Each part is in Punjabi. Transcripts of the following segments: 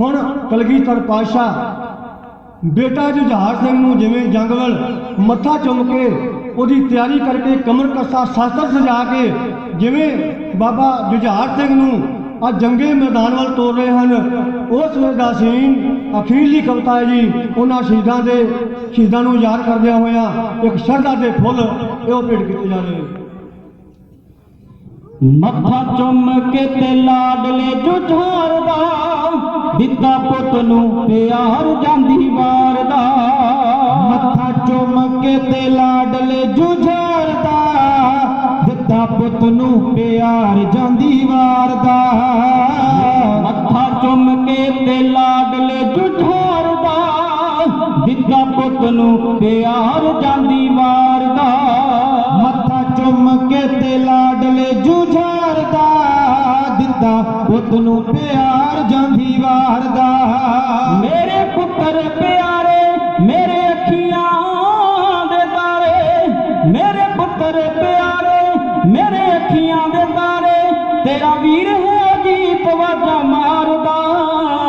ਹੁਣ ਕਲਗੀਧਰ ਪਾਤਸ਼ਾਹ ਬੇਟਾ ਜੁਝਾਰ ਸਿੰਘ ਨੂੰ ਜਿਵੇਂ ਜੰਗਵਲ ਮੱਥਾ ਚੁੰਮ ਕੇ ਉਹਦੀ ਤਿਆਰੀ ਕਰਕੇ ਕਮਰ ਕਸਾ ਸ਼ਾਸਤਰ ਸਜਾ ਕੇ ਜਿਵੇਂ ਬਾਬਾ ਜੁਝਾਰ ਸਿੰਘ ਨੂੰ ਆ ਜੰਗੇ ਮੈਦਾਨ ਵੱਲ ਤੋਰ ਰਹੇ ਹਨ, ਉਸ ਵੇਲੇ ਦਾ ਸੀਨ ਅਖੀਰਲੀ ਕਵਿਤਾ ਹੈ ਜੀ, ਉਹਨਾਂ ਸ਼ਹੀਦਾਂ ਦੇ ਸ਼ਹੀਦਾਂ ਨੂੰ ਯਾਦ ਕਰਦਿਆਂ ਹੋਇਆਂ ਇੱਕ ਸ਼ਰਧਾ ਦੇ ਫੁੱਲ ਇਹ ਭੇਟ ਕੀਤੇ ਜਾ ਰਹੇ ਮੱਥਾ ਚੁੰਮ ਕੇ ਤੇ ਲਾਡਲੇ ਜੁਝਾਰ ਦਾ ਦਿੱਤਾ ਪੁੱਤ ਨੂੰ ਪਿਆਰ ਜਾਂਦੀ ਵਾਰ ਦਾ। ਮੱਥਾ ਚੁੰਮ ਕੇ ਤੇ ਲਾਡਲੇ ਜੁਝਾਰ ਦਿੱਤਾ ਪੁੱਤ ਨੂੰ ਪਿਆਰ ਜਾਂਦੀ ਵਾਰ ਦਾ। ਮੱਥਾ ਚੁੰਮ ਕੇ ਤੇ ਲਾਡਲੇ ਜੁਝਾਰਦਾ। ਦਿੱਤਾ ਪੁੱਤ ਨੂੰ ਪਿਆਰ ਜਾਂਦੀ ਵਾਰ ਦਾ। ਮੱਥਾ ਚੁੰਮ ਕੇ ਤੇ ਲਾਡਲੇ ਜੁਝਾਰਦਾ। ਦਿੱਤਾ ਪੁੱਤ ਨੂੰ ਪਿਆਰ ਜਾਂਦੀ ਵਾਰ ਮੇਰੇ ਪੁੱਤਰ ਪਿਆਰੇ, ਮੇਰੇ ਅੱਖੀਆਂ ਦੇ ਤਾਰੇ, ਮੇਰੇ ਪੁੱਤਰ ਪਿਆਰੇ, ਮੇਰੇ ਅੱਖੀਆਂ ਦੇ ਤਾਰੇ, ਤੇਰਾ ਵੀਰ ਹੈ ਅਜੀਤ ਵਾਜਾ ਮਾਰਦਾ।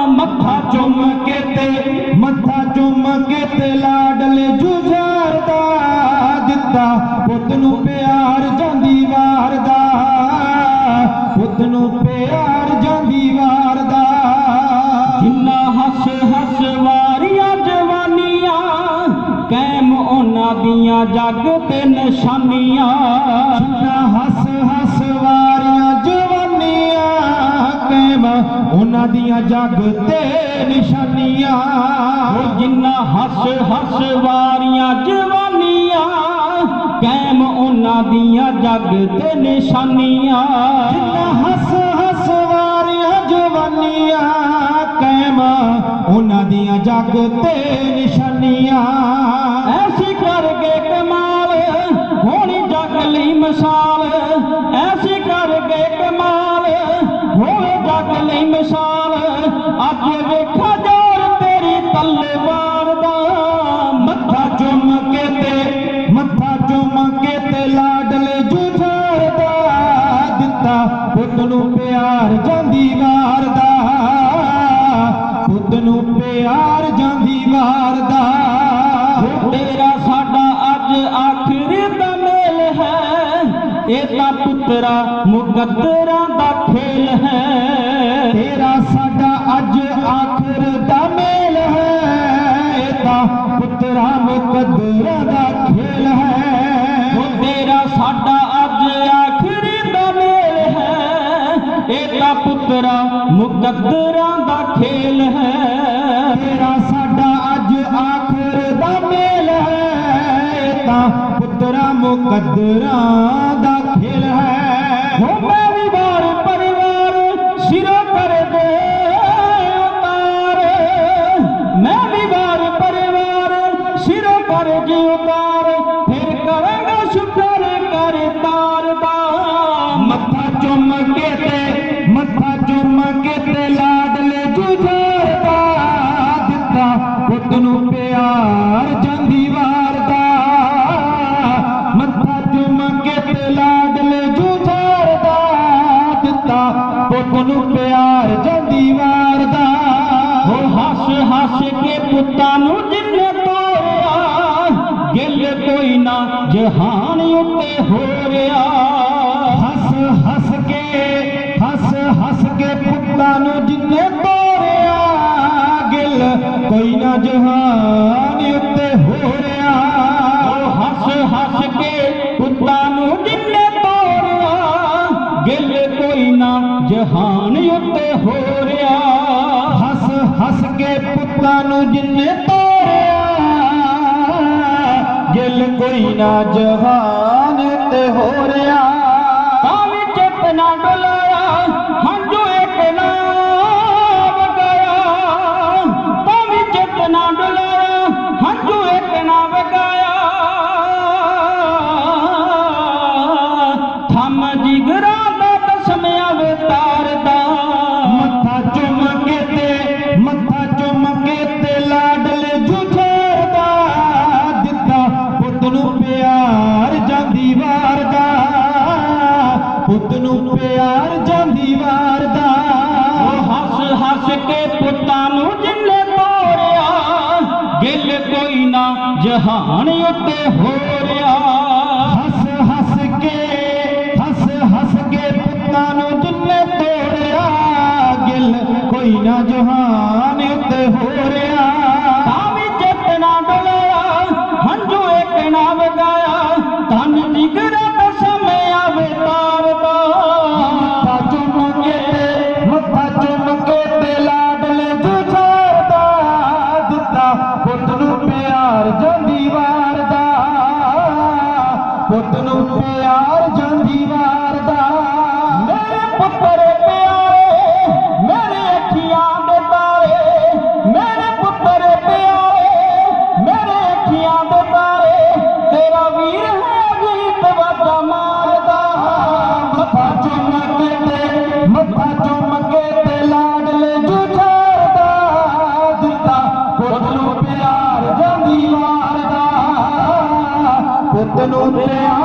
ਮੱਥਾ ਚੁੰਮ ਕੇ ਤੇ, ਮੱਥਾ ਚੁੰਮ ਕੇ ਤੇ ਲਾਡਲੇ ਜੁਝਾਰਦਾ ਦਿੱਤਾ। ਪੁੱਤ ਨੂੰ ਪਿਆਰ ਜਾਂਦੀ ਦੀਆਂ ਜੱਗ ਤੇ ਨਿਸ਼ਾਨੀਆਂ। ਹੱਸ ਹੱਸ ਵਾਰੀਆਂ ਜਵਾਨੀਆਂ ਕੈਮ ਉਹਨਾਂ ਦੀਆਂ ਜੱਗ ਤੇ ਨਿਸ਼ਾਨੀਆਂ। ਉਹ ਜਿੰਨਾ ਹੱਸ ਹੱਸ ਵਾਰੀਆਂ ਜਵਾਨੀਆਂ ਕੈਮ ਉਹਨਾਂ ਦੀਆਂ ਜੱਗ ਤੇ ਨਿਸ਼ਾਨੀਆਂ। ਜਿੰਨਾ ਹੱਸ ਹੱਸ ਵਾਰੀਆਂ ਜਵਾਨੀਆਂ ਕੈਮ ਉਹਨਾਂ ਦੀਆਂ ਜੱਗ ਤੇ ਨਿਸ਼ਾਨੀਆਂ। ਮਿਸਾਲ, ਐਸੀ ਕਰਕੇ ਕਮਾਲ, ਹੋਵੇ ਜੱਗ ਲਈ ਮਿਸਾਲ। ਅੱਜ ਵੇਖਾ ਜੋਰ ਤੇਰੀ ਤਲਵਾਰ ਦਾ, ਮੱਥਾ ਚੁੰਮ ਕੇ ਤੇ, ਮੱਥਾ ਚੁੰਮ ਕੇ ਤੇ ਲਾਡਲੇ ਜੁਝਾਰ ਦਾ ਦਿੱਤਾ, ਪੁੱਤ ਨੂੰ ਪਿਆਰ ਜਾਂਦੀ ਵਾਰ ਦਾ। ਪੁੱਤ ਨੂੰ ਪਿਆਰ ਇਹ ਤਾਂ ਪੁੱਤਰਾ ਮੁਕੱਦਰਾਂ ਦਾ ਖੇਲ ਹੈ। ਤੇਰਾ ਸਾਡਾ ਅੱਜ ਆਖਰ ਦਾ ਮੇਲ ਹੈ। ਇਹਦਾ ਪੁੱਤਰਾ ਮੁਕੱਦਰਾਂ ਦਾ ਖੇਲ ਹੈ। ਉਹ ਤੇਰਾ ਸਾਡਾ ਅੱਜ ਆਖਰ ਦਾ ਮੇਲ ਹੈ। ਇਹਦਾ ਪੁੱਤਰਾ ਮੁਕੱਦਰਾਂ ਦਾ ਖੇਲ ਹੈ। ਤੇਰਾ ਸਾਡਾ ਅੱਜ ਆਖਰ ਦਾ ਮੇਲ ਹੈ। ਇਹਦਾ ਪੁੱਤਰਾ ਮੁਕੱਦਰਾਂ ਕੇ ਤੇ ਮੱਥਾ ਚੁੰਮ ਕੇ ਤੇ ਲਾਡਲੇ ਜੁਝਾਰ ਦਿੱਤਾ ਪੁੱਤ ਨੂੰ ਪਿਆਰ ਜਾਂਦੀ ਵਾਰਦਾ ਮੱਥਾ ਚੁੰਮ ਕੇ ਤੇ ਲਾਡਲੇ ਜੁਝਾਰ ਦਿੱਤਾ ਪੁੱਤ ਨੂੰ ਪਿਆਰ ਜਾਂਦੀ ਵਾਰਦਾ ਹੋ ਹੱਸ ਹੱਸ ਕੇ ਪੁੱਤਾਂ ਨੂੰ ਜਿੰਨੇ ਤੋਰਿਆ ਗਿੱਲ ਕੋਈ ਨਾ ਜਹਾਨ ਉੱਤੇ ਹੋ ਰਿਹਾ ਹੱਸ ਕੇ, ਹੱਸ ਹੱਸ ਕੇ ਪੁੱਤਾਂ ਨੂੰ ਜਿੰਨੇ ਤੋਰਿਆ ਗਿੱਲ, ਕੋਈ ਨਾ ਜਹਾਨ ਉੱਤੇ ਹੋ ਰਿਹਾ। ਹੱਸ ਹੱਸ ਕੇ ਪੁੱਤਾਂ ਨੂੰ ਜਿੰਨੇ ਤੋਰਿਆ ਗਿੱਲ, ਕੋਈ ਨਾ ਜਹਾਨ ਉੱਤੇ ਹੋ ਰਿਹਾ। ਹੱਸ ਹੱਸ ਕੇ ਪੁੱਤਾਂ ਨੂੰ ਜਿੰਨੇ ਤੋਰਿਆ ਗਿੱਲ, ਕੋਈ ਨਾ ਜਹਾਨ ਉੱਤੇ ਹੋ ਰਿਹਾ। ਪੁੱਤ ਨੂੰ ਪਿਆਰ ਜਾਂਦੀ ਵਾਰਦਾ ਹੱਸ ਹੱਸ ਕੇ ਪੁੱਤਾਂ ਨੂੰ ਜਿੰਨੇ ਤੋਰਿਆ ਗਿਲ ਕੋਈ ਨਾ ਜਹਾਨ ਉੱਤੇ ਹੋ ਰਿਹਾ ਹੱਸ ਹੱਸ ਕੇ ਹੱਸ ਹੱਸ ਕੇ ਪੁੱਤਾਂ ਨੂੰ ਜਿੰਨੇ ਤੋਰਿਆ ਗਿੱਲ ਕੋਈ ਨਾ ਜਹਾਨ ਉੱਤੇ ਹੋ ਰਿਹਾ ਪੁੱਤ ਨੂੰ